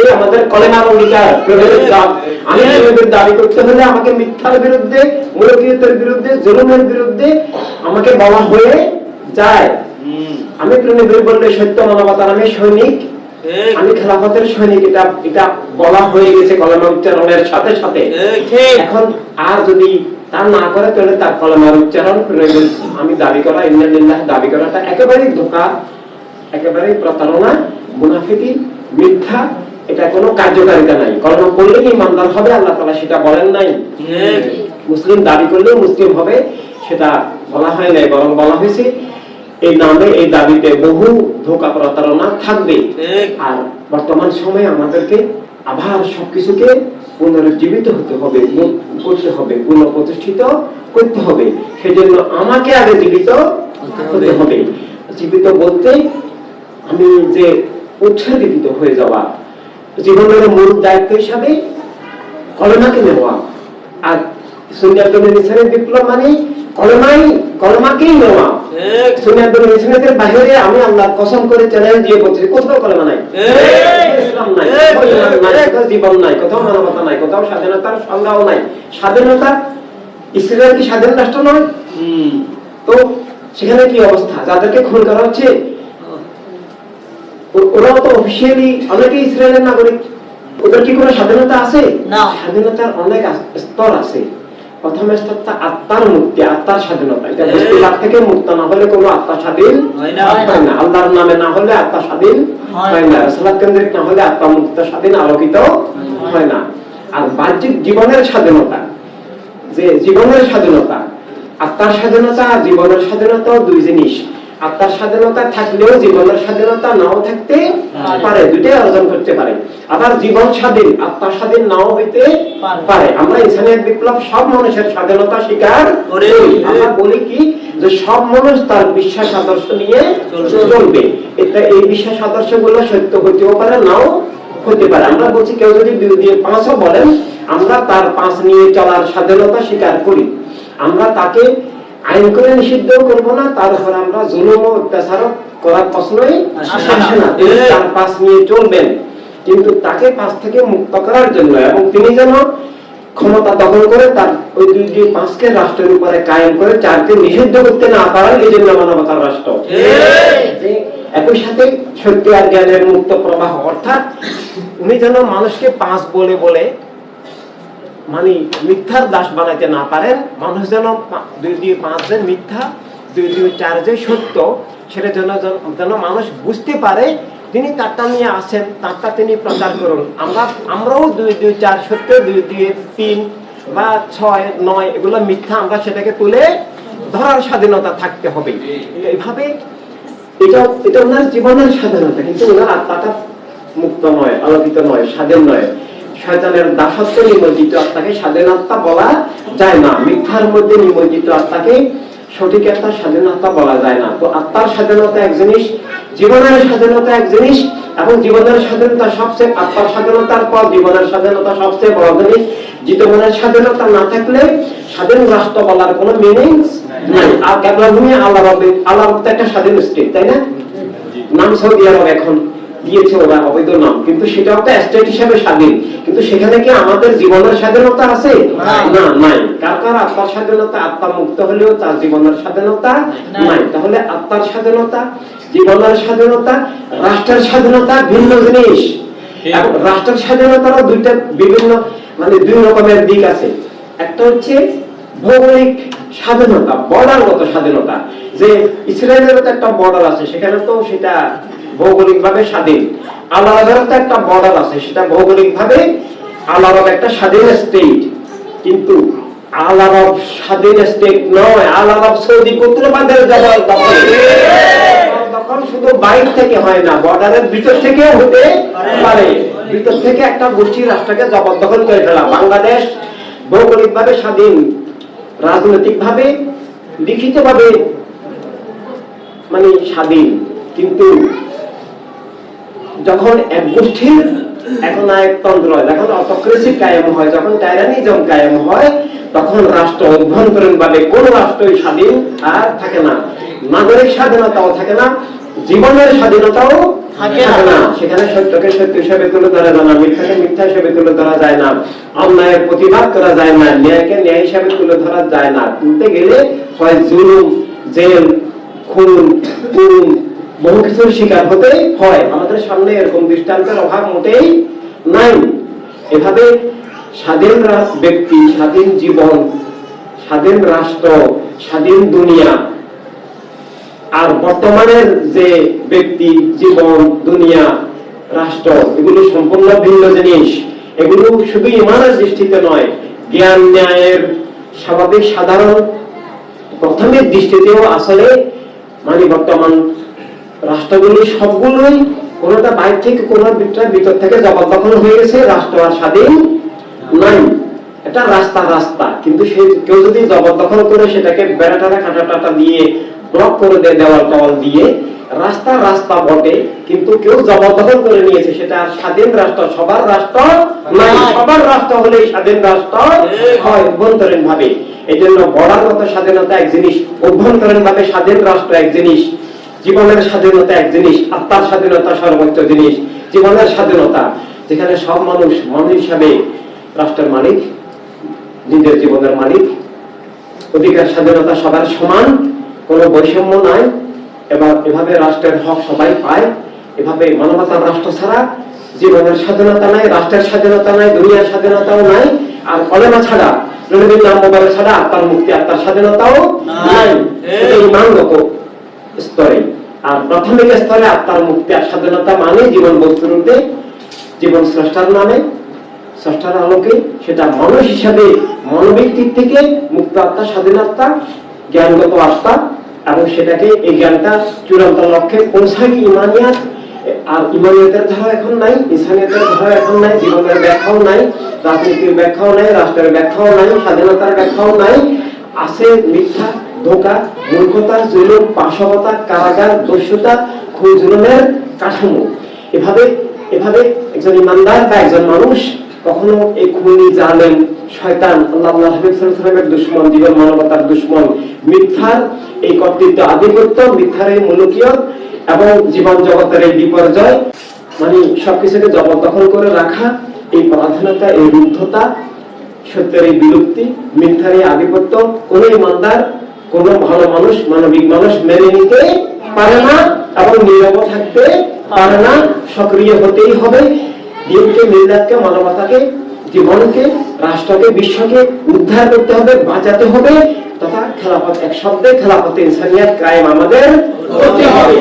এটাই আমাদের কলেমার অঙ্গীকার আমি প্রভেদের দাবি করতে হলে আমাকে মিথ্যার বিরুদ্ধে মূলকীয়তের বিরুদ্ধে জুলুমের বিরুদ্ধে আমাকে বলা হয়ে যায়। আমি প্রণবীর বললে সত্য মানবতা নামে সৈনিক আমি খেলাফতের সৈনিক এটা এটা বলা হয়ে গেছে কলেমা উচ্চারণের সাথে সাথে। এখন আর যদি তা না করে তাহলে তার কলেমার উচ্চারণ আমি দাবি করা ইন্দিল্লাহ দাবি করাটা একেবারেই ধোকা একেবারেই প্রতারণা মুনাফিকি মিথ্যা এটা কোনো কার্যকারিতা নাই। কলমা পড়লেই ইমানদার হবে? আল্লাহ তাআলা সেটা বলেন নাই। মুসলিম দাবি করলেও মুসলিম হবে সেটা বলা হয় নাই বরং বলা হয়েছে এই নামে এই দাবিতে বহু ধোকা প্রতারণা থাকবে। আর বর্তমান সময়ে আমাদেরকে আবার সবকিছুকে পুনরুজ্জীবিত হতে হবে করতে হবে পুনঃপ্রতিষ্ঠিত করতে হবে। সেজন্য আমাকে আগে জীবিত হতে হবে। জীবিত বলতে আমি যে উৎসর্গীকৃত হয়ে যাওয়া জীবনের মূল দায়িত্ব হিসাবে কলমাকে নেওয়া। আর সুনিয়াতুল ইসলামের বিপ্লব মানে কলমাই কলমাকেই নেওয়া। ঠিক। সুনিয়াতুল ইসলামের বাইরে আমি আল্লাহর কসম করে চ্যালেঞ্জ দিয়ে বলছি কোথাও কলমা নাই। ইসলাম নাই কোথাও ইমান নাই কোথাও জীবন নাই কোথাও মানবতা নাই কোথাও স্বাধীনতার সংজ্ঞাও নাই। স্বাধীনতা ইসরায়েল কি স্বাধীন রাষ্ট্র নয়। হুম। তো সেখানে কি অবস্থা? যাদেরকে খুন করা হচ্ছে ও- ওরাও তো অফিসিয়ালি অনেকে ইসরায়েলের নাগরিক। ওদের কি কোনো স্বাধীনতা আছে? না। স্বাধীনতার অনেক স্তর আছে। প্রথম স্তরটা আত্মার মুক্তি আত্মার স্বাধীনতা। এটা হ্যাঁ। থেকে মুক্ত না হলে কোনো আত্মা স্বাধীন হয় না। আল্লাহর নামে না হলে আত্মা স্বাধীন হয় না। রসলাত কেন্দ্রিক না হলে আত্মা মুক্ত স্বাধীন আলোকিত হয় না। আর বাহ্যিক জীবনের স্বাধীনতা যে জীবনের স্বাধীনতা আত্মার স্বাধীনতা জীবনের স্বাধীনতা দুই জিনিস। আত্মার স্বাধীনতা থাকলেও জীবনের স্বাধীনতা নাও থাকতে পারে। দুইটাই অর্জন করতে পারে। আবার জীবন স্বাধীন আত্মা স্বাধীন নাও হইতে পারে। আমরা ইসলামিক বিপ্লব সব মানুষের স্বাধীনতা স্বীকার করি। আমরা বলি কি? যে সব মানুষ তার বিশ্বাস আদর্শ নিয়ে চলবে। এটা এই বিশ্বাস আদর্শগুলো সত্য হতেও পারে নাও হতে পারে। আমরা বলছি কেউ যদি বিরোধী পাঁচও বলেন আমরা তার পাঁচ নিয়ে চলার স্বাধীনতা স্বীকার করি। আমরা তাকে আইন করে নিষিদ্ধ করব না তার উপর আমরা জুলুম ও অত্যাচার করার প্রশ্নই আসে না। তার পাশ নিয়ে চলবেন। কিন্তু তাকে পাশ থেকে মুক্ত করার জন্য এবং তিনি যেন ক্ষমতা দখল করে তার ওই দুই দুই পাঁচকে রাষ্ট্রের উপরে কায়েম করে চারকে নিষিদ্ধ করতে না পারেন এই জন্য মানবতার রাষ্ট্র। একই সাথে সত্যি আর জ্ঞানের মুক্ত প্রবাহ অর্থাৎ উনি যেন মানুষকে পাঁচ বলে বলে মানে মিথ্যার দাস বানাইতে না পারেন, মানুষ যেন দুই দুই, পাঁচ যে মিথ্যা, দুই দুই, চার যে সত্য, সেটা যেন, যেন- মানুষ বুঝতে পারে, তিনি তারটা নিয়ে আসেন, তারটা তিনি প্রচার করুন। আমরা, আমরাও দুই দুই, চার সত্য, দুই দুই, তিন বা ছয়, নয়, এগুলো মিথ্যা, আমরা সেটাকে তুলে ধরার স্বাধীনতা থাকতে হবে। এইভাবে এটা এটা ওনার জীবনের স্বাধীনতা, কিন্তু ওনার আত্মাটা মুক্ত নয়, আলোকিত নয়, স্বাধীন নয়। শয়তানের দাসত্ব নিমজ্জিত আত্মাকে স্বাধীন আত্মা বলা যায় না। মিথ্যার মধ্যে নিমজ্জিত আত্মাকে সঠিক একটা স্বাধীন আত্মা বলা যায় না। তো আত্মার স্বাধীনতা এক জিনিস জীবনের স্বাধীনতা এক জিনিস এবং জীবনের স্বাধীনতা সবচেয়ে আত্মার স্বাধীনতার পর জীবনের স্বাধীনতা সবচেয়ে বড় জিনিস। জীবনের স্বাধীনতা না থাকলে স্বাধীন রাষ্ট্র বলার কোনো মিনিংস নাই। আর কেবলাভূমি আল্লাহ আল্লাহ একটা স্বাধীন স্টেট তাই না? নাম সৌদি আরব এখন। দিয়েছে ওরা অবৈধ নাম। কিন্তু সেটা একটা স্টেট হিসাবে স্বাধীন। কিন্তু সেখানে কি আমাদের জীবনের স্বাধীনতা আছে? না নাই। কার কার আত্মার স্বাধীনতা? আত্মা মুক্ত হলেও তার জীবনের স্বাধীনতা নাই। নাই। তাহলে আত্মার স্বাধীনতা জীবনের স্বাধীনতা রাষ্ট্রের স্বাধীনতা ভিন্ন জিনিস। রাষ্ট্রের স্বাধীনতারও দুইটা বিভিন্ন মানে দুই রকমের দিক আছে। একটা হচ্ছে ভৌগোলিক স্বাধীনতা বর্ডারগত স্বাধীনতা। যে ইসরায়েলের একটা বর্ডার আছে সেখানে তো সেটা ভৌগোলিক ভাবে স্বাধীন। আরবের তো একটা বর্ডার আছে, সেটা ভৌগোলিক ভাবে আল্লাহ আরব একটা স্বাধীন স্টেট কিন্তু স্বাধীন স্টেট নয় আরব সৌদি দখল দখল শুধু বাইর থেকে হয় না বর্ডারের ভিতর থেকেও হতে পারে। ভিতর থেকে একটা গোষ্ঠী রাষ্ট্রকে জবরদখল করে ফেলা। বাংলাদেশ ভৌগোলিক ভাবে স্বাধীন রাজনৈতিক ভাবে লিখিত ভাবে মানে স্বাধীন। কিন্তু যখন এক গোষ্ঠীর এখন নায়কতন্ত্র হয় যখন অটোক্রেসি কায়েম হয় যখন টাইরানিজম কায়েম হয় তখন রাষ্ট্র অভ্যন্তরীণ ভাবে কোন রাষ্ট্রই স্বাধীন আর থাকে না। নাগরিক স্বাধীনতাও থাকে না জীবনের স্বাধীনতাও থাকে না। সেখানে সত্যকে সত্য হিসাবে তুলে ধরা যায় না মিথ্যাকে মিথ্যা হিসাবে তুলে ধরা যায় না অন্যায়ের প্রতিবাদ করা যায় না ন্যায়কে ন্যায় হিসাবে তুলে ধরা যায় না। তুলতে গেলে হয় জুলুম জেল খুন গুম বহু কিছুর শিকার হতে হয়। আমাদের সামনে এরকম দৃষ্টান্তের অভাব মোটেই নাই। এভাবে স্বাধীন ব্যক্তি, স্বাধীন জীবন, স্বাধীন রাষ্ট্র, স্বাধীন দুনিয়া, আর বর্তমানের যে ব্যক্তি, জীবন, দুনিয়া, রাষ্ট্র, এগুলো সম্পূর্ণ ভিন্ন জিনিস। এগুলো শুধু ইমানের দৃষ্টিতে নয়, জ্ঞান, ন্যায়ের স্বাভাবিক সাধারণ প্রথমের দৃষ্টিতেও আসলে মানে বর্তমান রাষ্ট্রগুলি সবগুলোই কোনোটা বাইর থেকে কোনো ভিতর থেকে জবরদখল হয়ে গেছে রাষ্ট্র আর স্বাধীন নাই। এটা রাস্তা রাস্তা। কিন্তু সে কেউ যদি জবরদখল করে সেটাকে বেড়া টাটা কাটা টাটা দিয়ে ব্লক করে দেয় দেওয়াল টাওয়াল দিয়ে রাস্তা রাস্তা বটে কিন্তু কেউ জবরদখল করে নিয়েছে সেটা স্বাধীন রাষ্ট্র সবার রাষ্ট্র নাই। সবার রাষ্ট্র হলেই স্বাধীন রাষ্ট্র হয় অভ্যন্তরীণ ভাবে এই জন্য বর্ডারগত স্বাধীনতা এক জিনিস অভ্যন্তরীণ ভাবে স্বাধীন রাষ্ট্র এক জিনিস। জীবনের স্বাধীনতা এক জিনিস আত্মার স্বাধীনতা সর্বোচ্চ জিনিস জীবনের স্বাধীনতা। যেখানে সব মানুষ মানুষ হিসাবে রাষ্ট্রের মালিক নিজের জীবনের মালিক। অধিকার স্বাধীনতা সবার সমান কোনো বৈষম্য নাই। এবার এভাবে রাষ্ট্রের হক সবাই পায় এভাবে মানবতার রাষ্ট্র ছাড়া জীবনের স্বাধীনতা নাই রাষ্ট্রের স্বাধীনতা নাই দুনিয়ার স্বাধীনতাও নাই আর কলেমা ছাড়া নবীর নাম মোবাইল ছাড়া আত্মার মুক্তি আত্মার স্বাধীনতাও নাই। ইমানগত। স্তরে। আর প্রাথমিক স্তরে আত্মার মুক্তি আর স্বাধীনতা মানে জীবন বস্তুরূপে, জীবন স্রষ্টার নামে, স্রষ্টার আলোকে। সেটা মানুষ হিসাবে মানবিক দিক থেকে মুক্ত আত্মা, স্বাধীন আত্মা, জ্ঞানগত আত্মা, এবং সেটাকে এই জ্ঞানটা চূড়ান্ত লক্ষ্যে পৌঁছায় কি ইমানিয়াত? আর ইমানিয়াতের ধারা এখন নাই, ইনসানিয়াতের ধারা এখন নাই, জীবনের ব্যাখ্যাও নাই, রাজনীতির ব্যাখ্যাও নাই, রাষ্ট্রের ব্যাখ্যাও নাই, স্বাধীনতার ব্যাখ্যাও নাই, আছে মিথ্যা ধোকা, মূর্খতা পাশবতা, কারাগার কাঠামো। এভাবে এভাবে একজন ইমানদার বা একজন মানুষ কখনো এই খুনি, জালেম, শয়তান, আল্লাহ হাবিব ওয়াসাল্লামের জীবন মানবতার দুশমন, মিথ্যার এই কর্তৃত্ব আধিপত্য, মিথ্যার এই মুলুকিয়ত এবং জীবন জগতের এই বিপর্যয় মানে সবকিছুকে জবরদখল করে রাখা, এই পরাধীনতা, এই রুদ্ধতা, সত্যের এই বিলুপ্তি, মিথ্যার এই আধিপত্য, কোন ইমানদার কোন ভালো মানুষ, মানবিক মানুষ মেনে নিতে পারে না এবং নীরব থাকতে পারে না। সক্রিয় হতেই হবে। দিনকে মিল্লাতকে মানবতাকে, জীবনকে, রাষ্ট্রকে, বিশ্বকে উদ্ধার করতে হবে, বাঁচাতে হবে। তথা খেলাপথ এক শব্দে খেলাফত ইনসানিয়াত কায়েম আমাদের করতে হবে।